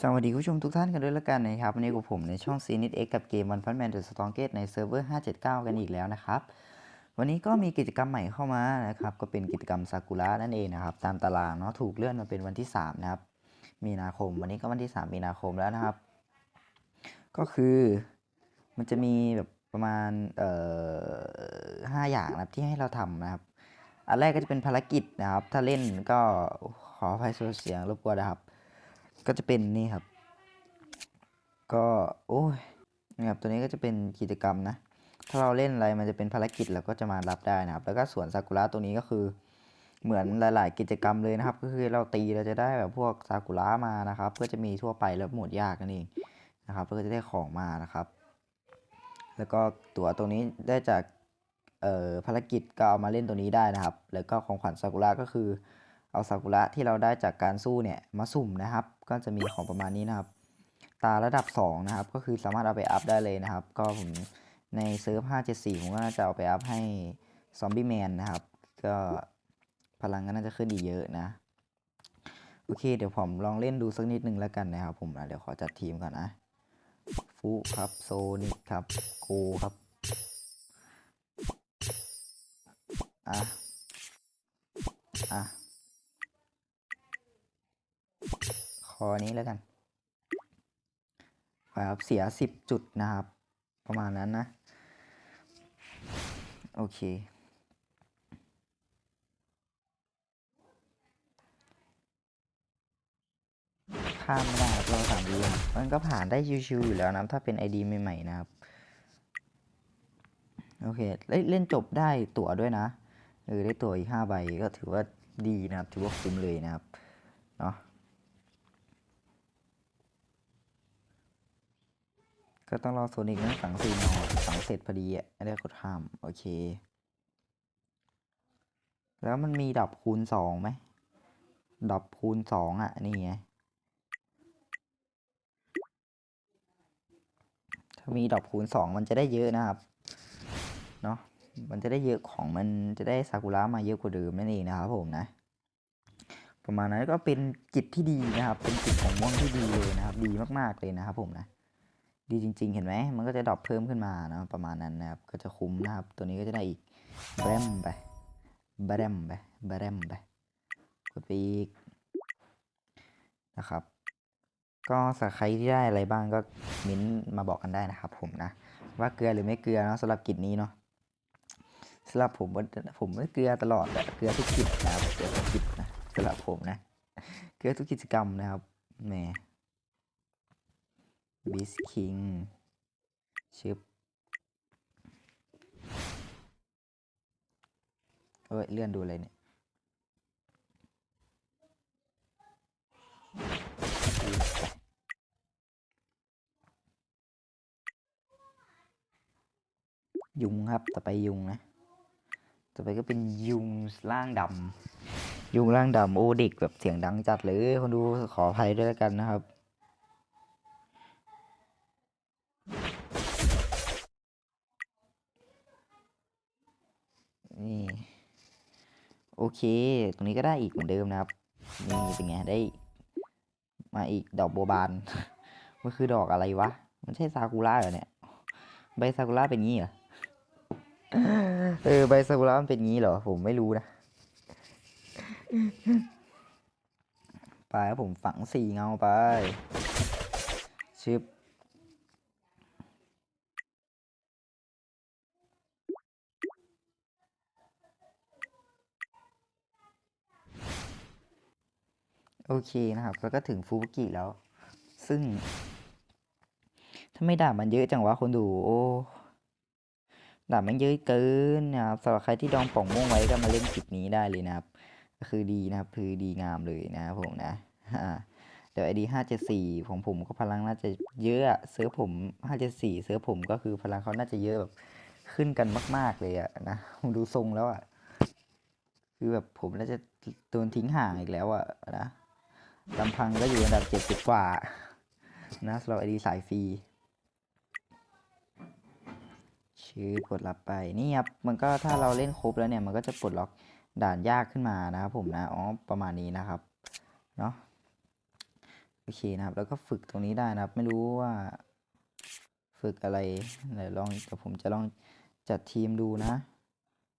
สวัสดีคุณผู้ชมทุกท่านกันด้วยละกันนะครับวันนี้กับผมในช่อง c n i t X กับเกม One Punch Man The Strongest ในเซิร์ฟเวอร์ 579 กันอีกแล้วนะครับ วันนี้ก็มีกิจกรรมใหม่เข้ามานะครับ ก็เป็นกิจกรรมซากุระนั่นเองนะครับ ตามตารางเนาะถูกเลื่อนมาเป็นวันที่ 3 นะครับ มีนาคม วันนี้ก็วันที่ 3 มีนาคมแล้วนะครับ ก็คือมันจะมีแบบประมาณเอ่อห้าอย่างนะครับที่ให้เราทำนะครับ อันแรกก็จะเป็นภารกิจนะครับ ถ้าเล่นก็ขออภัยส่วนเสียงรบกวนนะครับ ก็จะเป็นนี่ครับ ก็โอ้ยนะครับตัวนี้ก็จะเป็นกิจกรรมนะ ถ้าเราเล่นอะไรมันจะเป็นภารกิจเราก็จะมารับได้นะครับ แล้วก็สวนซากุระตัวนี้ก็คือเหมือนหลาย ๆ กิจกรรมเลยนะครับ ก็คือเราตีเราจะได้แบบพวกซากุระมานะครับเพื่อจะมีทั่วไปแล้วหมดยากนั่นเองนะครับเพื่อจะได้ของมานะครับ แล้วก็ตั๋วตรงนี้ได้จากเอ่อภารกิจก็เอามาเล่นตัวนี้ได้นะครับ แล้วก็ของขวัญซากุระก็คือ เอาซากุระที่เราได้จากการสู้เนี่ยมาสุ่มนะครับ ก็จะมีของประมาณนี้นะครับ ตาระดับ 2 นะครับ ก็คือสามารถเอาไปอัพได้เลยนะครับ ก็ผมในเซิร์ฟ 574 ผมก็น่าจะเอาไปอัพให้ซอมบี้แมนนะครับ ก็พลังก็น่าจะขึ้นอีเยอะนะ โอเค เดี๋ยวผมลองเล่นดูสักนิดนึงแล้วกันนะครับผมอะเดี๋ยวขอจัดทีมก่อนนะฟุครับ โซนิกครับ โกครับอะอะ ค อนี้แล้วกันครับเสียสิบจุดนะครับ ประมาณนั้นนะ โอเค ข้ามไม่ได้ครับเราสามเรียนมันก็ผ่านได้ชิวๆอยู่แล้วนะถ้าเป็น ID ใหม่ๆนะครับ โอเค เล่นเล่นจบได้ตั๋วด้วยนะเออได้ตั๋วอีกห้าใบก็ถือว่าดีนะครับ ถือว่าคุ้มเลยนะครับ เนาะ ก็ต้องรอโซนิกนั้นฝังสีนอฝังเสร็จพอดีอะไม่ได้กดข้าม โอเค แล้วมันมีดับคูณสองไหมดับคูณสองอะ นี่ไง ถ้ามีดอกคูณสองมันจะได้เยอะนะครับ เนาะมันจะได้เยอะของมันจะได้ซากุระมาเยอะกว่าเดิมนั่นเองนะครับผมนะ ประมาณนั้นก็เป็นกิจที่ดีนะครับ เป็นกิจของม่วงที่ดีเลยนะครับ ดีมากๆเลยนะครับผมนะ ดีจริง ๆ เห็นไหม มันก็จะดรอปเพิ่มขึ้นมานะประมาณนั้นนะครับ ก็จะคุ้มนะครับ ตัวนี้ก็จะได้อีกแบรมไปแบรมไปแบรมไปกดไปอีกนะครับ ก็สำหรับใครที่ได้อะไรบ้างก็มิ้นมาบอกกันได้นะครับ ผมนะ ว่าเกลือหรือไม่เกลือเนาะสำหรับกิจนี้เนาะสำหรับผมว่าผมไม่เกลือตลอดแหละเกลือทุกกิจนะครับเกลือทุกกิจนะสำหรับผมนะ เกลือทุกกิจกรรมนะครับแหม บิสคิงชึบเอ้ย เลื่อนดูอะไรเนี่ยยุงครับ ต่อไปยุงนะ ต่อไปก็เป็นยุงร่างดำยุงร่างดำโอเด็กแบบเสียงดังจัดเลยคนดูขออภัยด้วยแล้วกันนะครับ โอเค ตรงนี้ก็ได้อีกเหมือนเดิมนะครับ นี่เป็นไงได้ มาอีกดอกโบบาน มันคือดอกอะไรวะ มันใช่ซากุระเหรอเนี่ย ใบซากุระเป็นงี้เหรอ เออ ใบซากุระมันเป็นงี้เหรอ ผมไม่รู้นะไปผมฝังสี่เงาไปชึบ โอเคนะครับ แล้วก็ถึงฟูบุกิแล้ว ซึ่งถ้าไม่ด่ามันเยอะจังวะคนดูโอ้ด่ามันเยอะเกินนะครับสำหรับใครที่ดองป่องม่วงไว้ก็มาเล่นกิจนี้ได้เลยนะครับ ก็คือดีนะครับ คือดีงามเลยนะครับผมนะเดี๋ยวไอดีห้าเจ็ดสี่ของผมก็พลังน่าจะเยอะอะเซิร์ฟผมห้าเจ็ดสี่เซิร์ฟผมก็คือพลังเขาน่าจะเยอะแบบขึ้นกันมาก ๆ เลยอะนะผมดูทรงแล้วอะคือแบบผมน่าจะโดนทิ้งห่างอีกแล้วอะนะ ลำพังก็อยู่อันดับเจ็ดสิบกว่า นะสำหรับไอดีสายฟรีชื่อกดรับไปนี่ครับมันก็ถ้าเราเล่นครบแล้วเนี่ยมันก็จะปลดล็อกด่านยากขึ้นมานะครับผมนะอ๋อประมาณนี้นะครับเนาะโอเคนะครับ แล้วก็ฝึกตรงนี้ได้นะครับ ไม่รู้ว่า ฝึกอะไรไหนลองแต่ผมจะลองจัดทีมดูนะ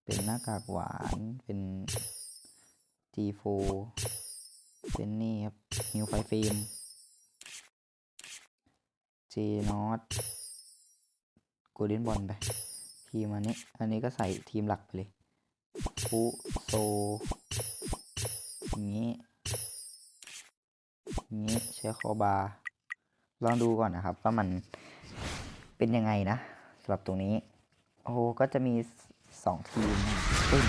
เป็นหน้ากากหวานเป็น G4 เป็นนี่ครับนิวไฟเฟม J นอตกลเด้นบอลไป ทีมอันนี้ อันนี้ก็ใส่ทีมหลักไปเลยฟุโซอย่างนี้งนี้ใช้คอบาร์ลองดูก่อนนะครับ ว่ามันเป็นยังไงนะสำหรับตรงนี้ โอ้โหก็จะมีสองทีมนะปึ้ง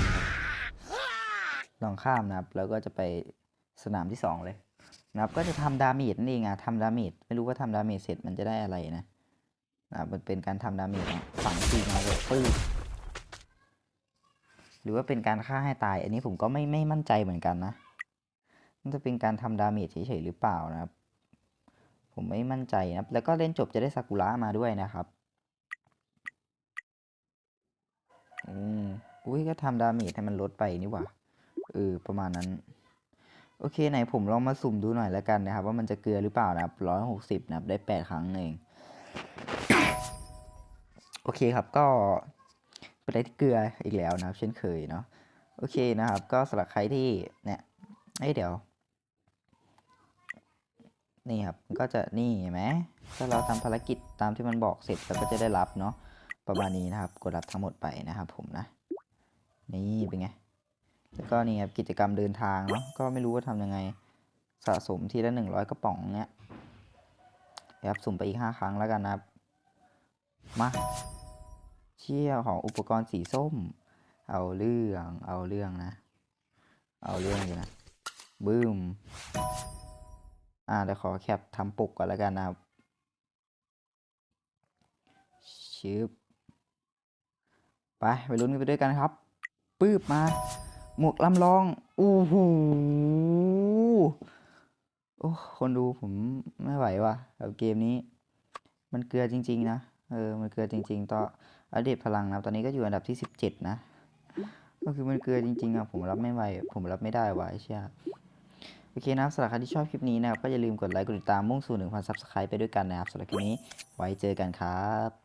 ลองข้ามนะครับ แล้วก็จะไป สนามที่สองเลยนะครับก็จะทำดาเมจนั่นเองอะทำดาเมจไม่รู้ว่าทำดาเมจเสร็จมันจะได้อะไรนะนะครับมันเป็นการทำดาเมจฝังทีมาเลยปื้งหรือว่าเป็นการฆ่าให้ตาย อันนี้ผมก็ไม่ไม่มั่นใจเหมือนกันนะมันจะเป็นการทำดาเมจเฉยๆหรือเปล่านะครับ ผมไม่มั่นใจนะครับแล้วก็เล่นจบจะได้ซากุระมาด้วยนะครับอืมอุ้ยก็ทำดาเมจให้มันลดไปนี่หว่าเออประมาณนั้น โอเคไหนผมลองมาสุ่มดูหน่อยแล้วกันนะครับ ว่ามันจะเกลือหรือเปล่านะครับร้อยหกสิบนะครับได้แปดครั้งเอง โอเคครับก็เป็นอะไรที่เกลืออีกแล้วนะครับ เช่นเคยเนาะโอเคนะครับ ก็สำหรับใครที่เนี่ยเอ้เดี๋ยว นี่ครับก็จะนี่เห็นไหมถ้าเราทำภารกิจตามที่มันบอกเสร็จเราก็จะได้รับเนาะประมาณนี้นะครับ กดรับทั้งหมดไปนะครับ ผมนะ นี่เป็นไง ก็นี่ครับกิจกรรมเดินทางเนาะก็ไม่รู้ว่าทำยังไงสะสมทีละหนึ่งร้อยกระป๋องเนี้ยครับสุ่มไปอีกห้าครั้งแล้วกันนะครับ มาเชี่ยของอุปกรณ์สีส้ม เอาเรื่องเอาเรื่องนะ เอาเรื่องอยู่นะบึ้มอ่าเดี๋ยวขอแคปทำปกก่อนแล้วกันนะครับชิบไปไปลุ้นกันไปด้วยกันครับปื๊บมา หมวกลำลองอู้หูโอ้คนดูผมไม่ไหวว่ะกับเกมนี้ มันเกลือจริง ๆ นะ เออ มันเกลือจริง ๆ ต่ออัปเดตพลังนะ ตอนนี้ก็อยู่อันดับที่สิบเจ็ดนะ ก็คือมันเกลือจริงๆอะ ผมรับไม่ไหว ผมรับไม่ได้ว่ะไอ้เชี่ยโอเคนะครับสำหรับใครที่ชอบคลิปนี้นะครับ ก็อย่าลืมกดไลค์ กดติดตามมุ่งสู่ 1,000 ซับสไครป์ไปด้วยกันนะครับสำหรับคลิปนี้ไว้เจอกันครับ